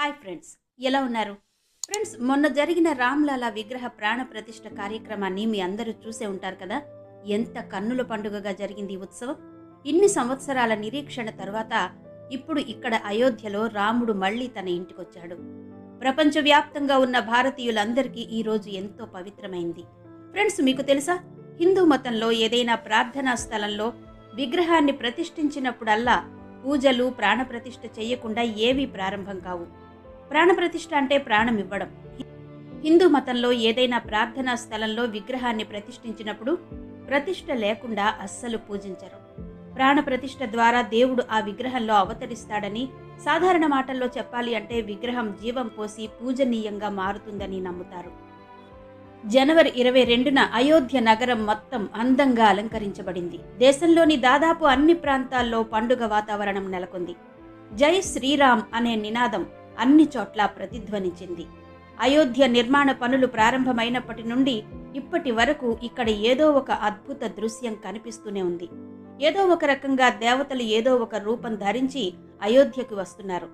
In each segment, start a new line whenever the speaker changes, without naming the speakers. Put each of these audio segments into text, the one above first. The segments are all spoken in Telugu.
హాయ్ ఫ్రెండ్స్ ఎలా ఉన్నారు? ఫ్రెండ్స్ మొన్న జరిగిన రామ్లాలా విగ్రహ ప్రాణ ప్రతిష్ఠ కార్యక్రమాన్ని మీ అందరూ చూసే ఉంటారు కదా? ఎంత కన్నుల పండుగగా జరిగింది ఈ ఉత్సవం. ఇన్ని సంవత్సరాల నిరీక్షణ తర్వాత ఇప్పుడు ఇక్కడ అయోధ్యలో రాముడు మళ్ళీ తన ఇంటికొచ్చాడు. ప్రపంచవ్యాప్తంగా ఉన్న భారతీయులందరికీ ఈ రోజు ఎంతో పవిత్రమైంది. ఫ్రెండ్స్ మీకు తెలుసా? హిందూ మతంలో ఏదైనా ప్రార్థనా స్థలంలో విగ్రహాన్ని ప్రతిష్ఠించినప్పుడల్లా పూజలు ప్రాణప్రతిష్ఠ చేయకుండా ఏవీ ప్రారంభం కావు. ప్రాణప్రతిష్ఠ అంటే ప్రాణం ఇవ్వడం హిందూ మతంలో ఏదైనా ప్రార్థనా స్థలంలో విగ్రహాన్ని ప్రతిష్ఠించినప్పుడు ప్రతిష్ఠ లేకుండా అస్సలు పూజించరు. ప్రాణప్రతిష్ఠ ద్వారా దేవుడు ఆ విగ్రహంలో అవతరిస్తాడని సాధారణ మాటల్లో చెప్పాలి అంటే విగ్రహం జీవం పోసి పూజనీయంగా మారుతుందని నమ్ముతారు. జనవరి ఇరవై రెండున అయోధ్య నగరం మొత్తం అందంగా అలంకరించబడింది. దేశంలోని దాదాపు అన్ని ప్రాంతాల్లో పండుగ వాతావరణం నెలకొంది. జై శ్రీరామ్ అనే నినాదం అన్ని చోట్ల ప్రతిధ్వనించింది. అయోధ్య నిర్మాణ పనులు ప్రారంభమైనప్పటి నుండి ఇప్పటి వరకు ఇక్కడ ఏదో ఒక అద్భుత దృశ్యం కనిపిస్తూనే ఉంది. ఏదో ఒక రకంగా దేవతలు ఏదో ఒక రూపం ధరించి అయోధ్యకు వస్తున్నారు.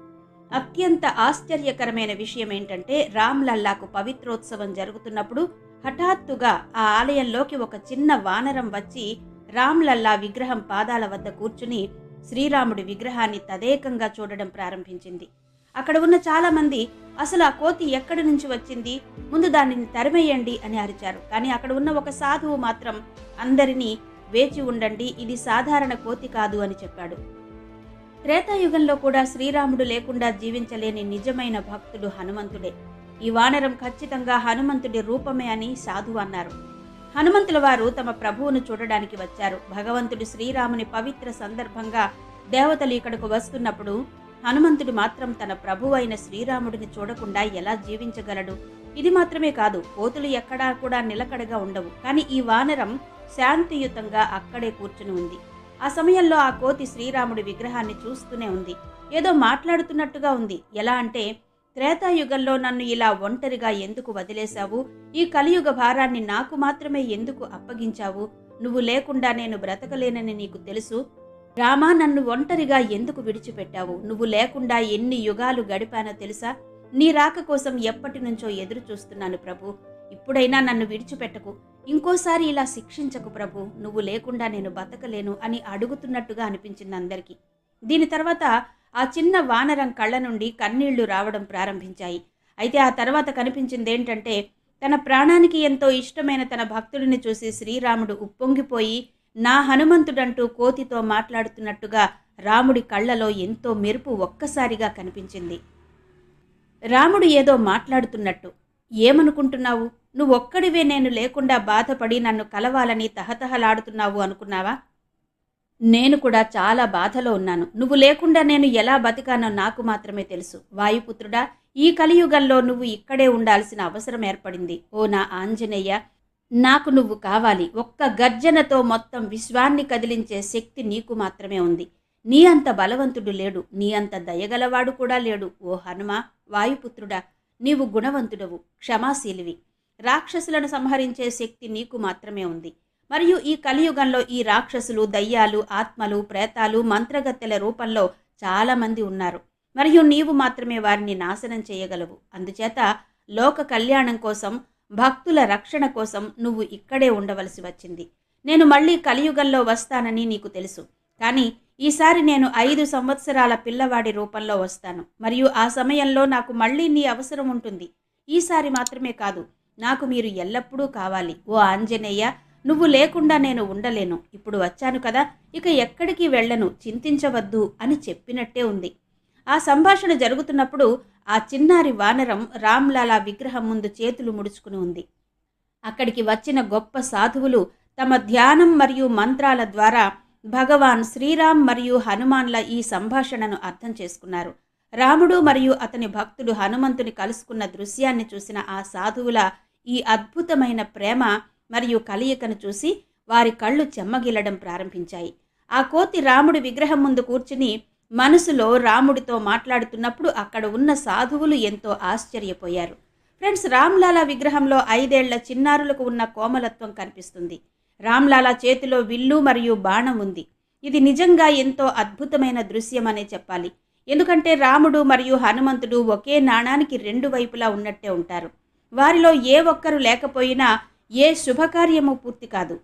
అత్యంత ఆశ్చర్యకరమైన విషయం ఏంటంటే రామ్లల్లాకు పవిత్రోత్సవం జరుగుతున్నప్పుడు హఠాత్తుగా ఆ ఆలయంలోకి ఒక చిన్న వానరం వచ్చి రామ్లల్లా విగ్రహం పాదాల వద్ద కూర్చుని శ్రీరాముడి విగ్రహాన్ని తదేకంగా చూడడం ప్రారంభించింది. అక్కడ ఉన్న చాలా మంది అసలు ఆ కోతి ఎక్కడి నుంచి వచ్చింది? ముందు దానిని తరిమేయండి అని అరిచారు. కానీ అక్కడ ఉన్న ఒక సాధువు మాత్రం అందరినీ వేచి ఉండండి ఇది సాధారణ కోతి కాదు అని చెప్పాడు. త్రేతాయుగంలో కూడా శ్రీరాముడు లేకుండా జీవించలేని నిజమైన భక్తుడు హనుమంతుడే. ఈ వానరం ఖచ్చితంగా హనుమంతుడి రూపమే అని సాధువు అన్నారు. హనుమంతుల వారు తమ ప్రభువును చూడడానికి వచ్చారు. భగవంతుడు శ్రీరాముని పవిత్ర సందర్భంగా దేవతలు ఇక్కడకు వస్తున్నప్పుడు హనుమంతుడు మాత్రం తన ప్రభువైన శ్రీరాముడిని చూడకుండా ఎలా జీవించగలడు? ఇది మాత్రమే కాదు కోతులు ఎక్కడా కూడా నిలకడగా ఉండవు. కానీ ఈ వానరం శాంతియుతంగా అక్కడే కూర్చుని ఉంది. ఆ సమయంలో ఆ కోతి శ్రీరాముడి విగ్రహాన్ని చూస్తూనే ఉంది. ఏదో మాట్లాడుతున్నట్టుగా ఉంది. ఎలా అంటే త్రేతాయుగంలో నన్ను ఇలా ఒంటరిగా ఎందుకు వదిలేశావు? ఈ కలియుగ భారాన్ని నాకు మాత్రమే ఎందుకు అప్పగించావు? నువ్వు లేకుండా నేను బ్రతకలేనని నీకు తెలుసు. రామా నన్ను ఒంటరిగా ఎందుకు విడిచిపెట్టావు? నువ్వు లేకుండా ఎన్ని యుగాలు గడిపానో తెలుసా? నీ రాక కోసం ఎప్పటి నుంచో ఎదురు చూస్తున్నాను ప్రభు. ఇప్పుడైనా నన్ను విడిచిపెట్టకు. ఇంకోసారి ఇలా శిక్షించకు ప్రభు. నువ్వు లేకుండా నేను బతకలేను అని అడుగుతున్నట్టుగా అనిపించింది అందరికీ. దీని తర్వాత ఆ చిన్న వానరం కళ్ళ నుండి కన్నీళ్ళు రావడం ప్రారంభించాయి. అయితే ఆ తర్వాత కనిపించింది ఏంటంటే తన ప్రాణానికి ఎంతో ఇష్టమైన తన భక్తుడిని చూసి శ్రీరాముడు ఉప్పొంగిపోయి నా హనుమంతుడంటూ కోతితో మాట్లాడుతున్నట్టుగా రాముడి కళ్ళలో ఎంతో మెరుపు ఒక్కసారిగా కనిపించింది. రాముడు ఏదో మాట్లాడుతున్నట్టు ఏమనుకుంటున్నావు? నువ్వొక్కడివే నేను లేకుండా బాధపడి నన్ను కలవాలని తహతహలాడుతున్నావు అనుకున్నావా? నేను కూడా చాలా బాధలో ఉన్నాను. నువ్వు లేకుండా నేను ఎలా బతికానో నాకు మాత్రమే తెలుసు. వాయుపుత్రుడా ఈ కలియుగంలో నువ్వు ఇక్కడే ఉండాల్సిన అవసరం ఏర్పడింది. ఓ నా ఆంజనేయ నాకు నువ్వు కావాలి. ఒక్క గర్జనతో మొత్తం విశ్వాన్ని కదిలించే శక్తి నీకు మాత్రమే ఉంది. నీ అంత బలవంతుడు లేడు. నీ అంత దయగలవాడు కూడా లేడు. ఓ హనుమ వాయుపుత్రుడా నీవు గుణవంతుడవు క్షమాశీలివి. రాక్షసులను సంహరించే శక్తి నీకు మాత్రమే ఉంది. మరియు ఈ కలియుగంలో ఈ రాక్షసులు దయ్యాలు ఆత్మలు ప్రేతాలు మంత్రగత్తెల రూపంలో చాలామంది ఉన్నారు. మరియు నీవు మాత్రమే వారిని నాశనం చేయగలవు. అందుచేత లోక కళ్యాణం కోసం భక్తుల రక్షణ కోసం నువ్వు ఇక్కడే ఉండవలసి వచ్చింది. నేను మళ్ళీ కలియుగంలో వస్తానని నీకు తెలుసు. కానీ ఈసారి నేను ఐదు సంవత్సరాల పిల్లవాడి రూపంలో వస్తాను. మరియు ఆ సమయంలో నాకు మళ్ళీ నీ అవసరం ఉంటుంది. ఈసారి మాత్రమే కాదు నాకు మీరు ఎల్లప్పుడూ కావాలి. ఓ ఆంజనేయ నువ్వు లేకుండా నేను ఉండలేను. ఇప్పుడు వచ్చాను కదా ఇక ఎక్కడికి వెళ్ళను? చింతించవద్దు అని చెప్పినట్టే ఉంది. ఆ సంభాషణ జరుగుతున్నప్పుడు ఆ చిన్నారి వానరం రామ్లాలా విగ్రహం ముందు చేతులు ముడుచుకుని ఉంది. అక్కడికి వచ్చిన గొప్ప సాధువులు తమ ధ్యానం మరియు మంత్రాల ద్వారా భగవాన్ శ్రీరామ్ మరియు హనుమాన్ల ఈ సంభాషణను అర్థం చేసుకున్నారు. రాముడు మరియు అతని భక్తుడు హనుమంతుని కలుసుకున్న దృశ్యాన్ని చూసిన ఆ సాధువుల ఈ అద్భుతమైన ప్రేమ మరియు కలయికను చూసి వారి కళ్ళు చెమ్మగిల్లడం ప్రారంభించాయి. ఆ కోతి రాముడి విగ్రహం ముందు కూర్చుని మనసులో రాముడితో మాట్లాడుతున్నప్పుడు అక్కడ ఉన్న సాధువులు ఎంతో ఆశ్చర్యపోయారు. ఫ్రెండ్స్ రామ్లాలా విగ్రహంలో ఐదేళ్ళ చిన్నారులకు ఉన్న కోమలత్వం కనిపిస్తుంది. రామ్లాలా చేతిలో విల్లు మరియు బాణం ఉంది. ఇది నిజంగా ఎంతో అద్భుతమైన దృశ్యం అనే చెప్పాలి. ఎందుకంటే రాముడు మరియు హనుమంతుడు ఒకే నాణానికి రెండు వైపులా ఉన్నట్టే ఉంటారు. వారిలో ఏ ఒక్కరు లేకపోయినా ఏ శుభకార్యము పూర్తి కాదు.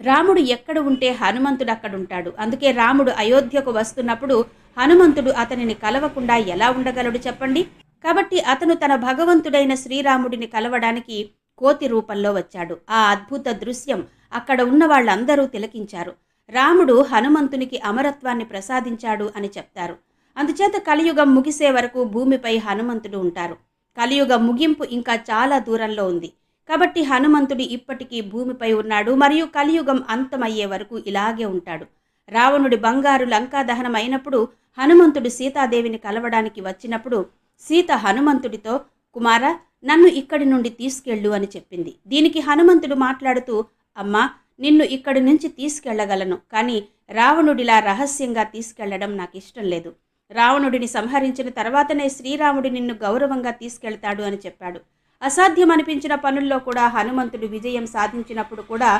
రాముడు ఎక్కడ ఉంటే హనుమంతుడు అక్కడ ఉంటాడు. అందుకే రాముడు అయోధ్యకు వస్తున్నప్పుడు హనుమంతుడు అతనిని కలవకుండా ఎలా ఉండగలడు చెప్పండి? కాబట్టి అతను తన భగవంతుడైన శ్రీరాముడిని కలవడానికి కోతి రూపంలో వచ్చాడు. ఆ అద్భుత దృశ్యం అక్కడ ఉన్న వాళ్ళందరూ తిలకించారు. రాముడు హనుమంతునికి అమరత్వాన్ని ప్రసాదించాడు అని చెప్తారు. అందుచేత కలియుగం ముగిసే వరకు భూమిపై హనుమంతుడు ఉంటారు. కలియుగ ముగింపు ఇంకా చాలా దూరంలో ఉంది. కాబట్టి హనుమంతుడి ఇప్పటికీ భూమిపై ఉన్నాడు మరియు కలియుగం అంతమయ్యే వరకు ఇలాగే ఉంటాడు. రావణుడి బంగారు లంకా దహనం అయినప్పుడు హనుమంతుడు సీతాదేవిని కలవడానికి వచ్చినప్పుడు సీత హనుమంతుడితో కుమార నన్ను ఇక్కడి నుండి తీసుకెళ్ళు అని చెప్పింది. దీనికి హనుమంతుడు మాట్లాడుతూ అమ్మా నిన్ను ఇక్కడి నుంచి తీసుకెళ్ళగలను కానీ రావణుడిలా రహస్యంగా తీసుకెళ్ళడం నాకు ఇష్టం లేదు. రావణుడిని సంహరించిన తర్వాతనే శ్రీరాముడు నిన్ను గౌరవంగా తీసుకెళ్తాడు అని చెప్పాడు. అసాధ్యం అనిపించిన పనుల్లో కూడా హనుమంతుడు విజయం సాధించినప్పుడు కూడా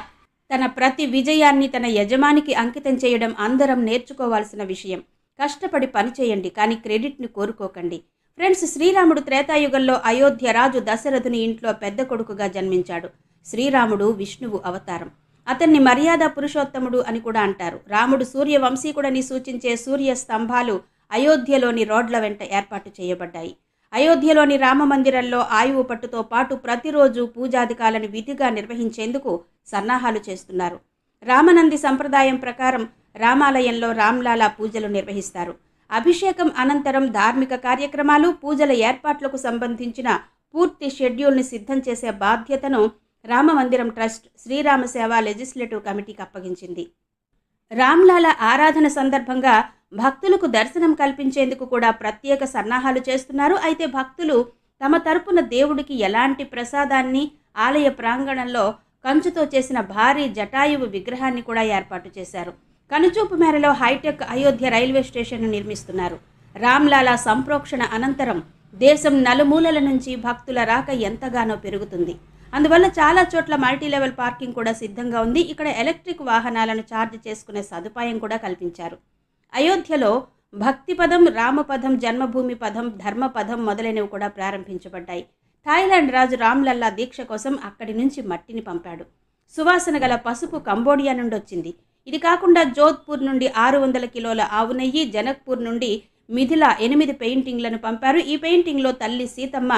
తన ప్రతి విజయాన్ని తన యజమానికి అంకితం చేయడం అందరం నేర్చుకోవాల్సిన విషయం. కష్టపడి పని చేయండి కానీ క్రెడిట్ని కోరుకోకండి. ఫ్రెండ్స్ శ్రీరాముడు త్రేతాయుగంలో అయోధ్య రాజు దశరథుని ఇంట్లో పెద్ద కొడుకుగా జన్మించాడు. శ్రీరాముడు విష్ణువు అవతారం. అతన్ని మర్యాద పురుషోత్తముడు అని కూడా అంటారు. రాముడు సూర్యవంశీకుడని సూచించే సూర్య స్తంభాలు అయోధ్యలోని రోడ్ల వెంట ఏర్పాటు చేయబడ్డాయి. అయోధ్యలోని రామ మందిరంలో ఆయువు పట్టుతో పాటు ప్రతిరోజు పూజాధికాలను విధిగా నిర్వహించేందుకు సన్నాహాలు చేస్తున్నారు. రామనంది సంప్రదాయం ప్రకారం రామాలయంలో రామ్లాలా పూజలు నిర్వహిస్తారు. అభిషేకం అనంతరం ధార్మిక కార్యక్రమాలు పూజల ఏర్పాట్లకు సంబంధించిన పూర్తి షెడ్యూల్ని సిద్ధం చేసే బాధ్యతను రామమందిరం ట్రస్ట్ శ్రీరామ సేవ లెజిస్లేటివ్ కమిటీకి అప్పగించింది. రామ్లాల ఆరాధన సందర్భంగా భక్తులకు దర్శనం కల్పించేందుకు కూడా ప్రత్యేక సన్నాహాలు చేస్తున్నారు. అయితే భక్తులు తమ తరపున దేవుడికి ఎలాంటి ప్రసాదాన్ని ఆలయ ప్రాంగణంలో కంచుతో చేసిన భారీ జటాయువు విగ్రహాన్ని కూడా ఏర్పాటు చేశారు. కనుచూపు మేరలో హైటెక్ అయోధ్య రైల్వే స్టేషన్ను నిర్మిస్తున్నారు. రామ్లాలా సంప్రోక్షణ అనంతరం దేశం నలుమూలల నుంచి భక్తుల రాక ఎంతగానో పెరుగుతుంది. అందువల్ల చాలా చోట్ల మల్టీ లెవెల్ పార్కింగ్ కూడా సిద్ధంగా ఉంది. ఇక్కడ ఎలక్ట్రిక్ వాహనాలను ఛార్జ్ చేసుకునే సదుపాయం కూడా కల్పించారు. అయోధ్యలో భక్తి పదం రామపదం జన్మభూమి పదం ధర్మపదం మొదలైనవి కూడా ప్రారంభించబడ్డాయి. థాయిలాండ్ రాజు రామ్లల్లా దీక్ష కోసం అక్కడి నుంచి మట్టిని పంపాడు. సువాసన గల పసుపు కంబోడియా నుండి వచ్చింది. ఇది కాకుండా జోధ్పూర్ నుండి ఆరు వందల కిలోల ఆవు నెయ్యి జనక్పూర్ నుండి మిథిలా ఎనిమిది పెయింటింగ్లను పంపారు. ఈ పెయింటింగ్లో తల్లి సీతమ్మ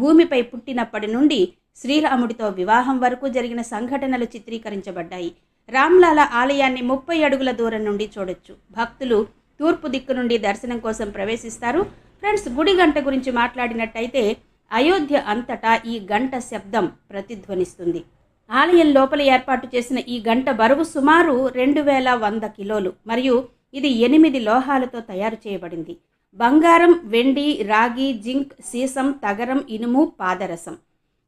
భూమిపై పుట్టినప్పటి నుండి శ్రీరాముడితో వివాహం వరకు జరిగిన సంఘటనలు చిత్రీకరించబడ్డాయి. రామ్లాల ఆలయాన్ని ముప్పై అడుగుల దూరం నుండి చూడొచ్చు. భక్తులు తూర్పు దిక్కు నుండి దర్శనం కోసం ప్రవేశిస్తారు. ఫ్రెండ్స్ గుడి గంట గురించి మాట్లాడినట్టయితే అయోధ్య అంతటా ఈ గంట శబ్దం ప్రతిధ్వనిస్తుంది. ఆలయం లోపల ఏర్పాటు చేసిన ఈ గంట బరువు సుమారు రెండు వేల వంద కిలోలు మరియు ఇది ఎనిమిది లోహాలతో తయారు చేయబడింది. బంగారం వెండి రాగి జింక్ సీసం తగరం ఇనుము పాదరసం.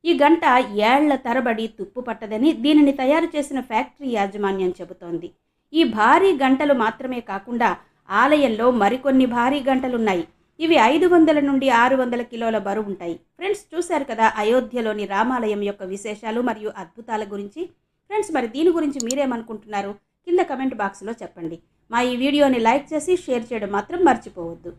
ఈ గంట ఏళ్ళ తరబడి తుప్పు పట్టదని దీనిని తయారు చేసిన ఫ్యాక్టరీ యాజమాన్యం చెబుతోంది. ఈ భారీ గంటలు మాత్రమే కాకుండా ఆలయంలో మరికొన్ని భారీ గంటలున్నాయి. ఇవి ఐదు వందల నుండి ఆరు వందల కిలోల బరువు ఉంటాయి. ఫ్రెండ్స్ చూశారు కదా అయోధ్యలోని రామాలయం యొక్క విశేషాలు మరియు అద్భుతాల గురించి? ఫ్రెండ్స్ మరి దీని గురించి మీరేమనుకుంటున్నారు? కింద కమెంట్ బాక్స్లో చెప్పండి. మా ఈ వీడియోని లైక్ చేసి షేర్ చేయడం మాత్రం మర్చిపోవద్దు.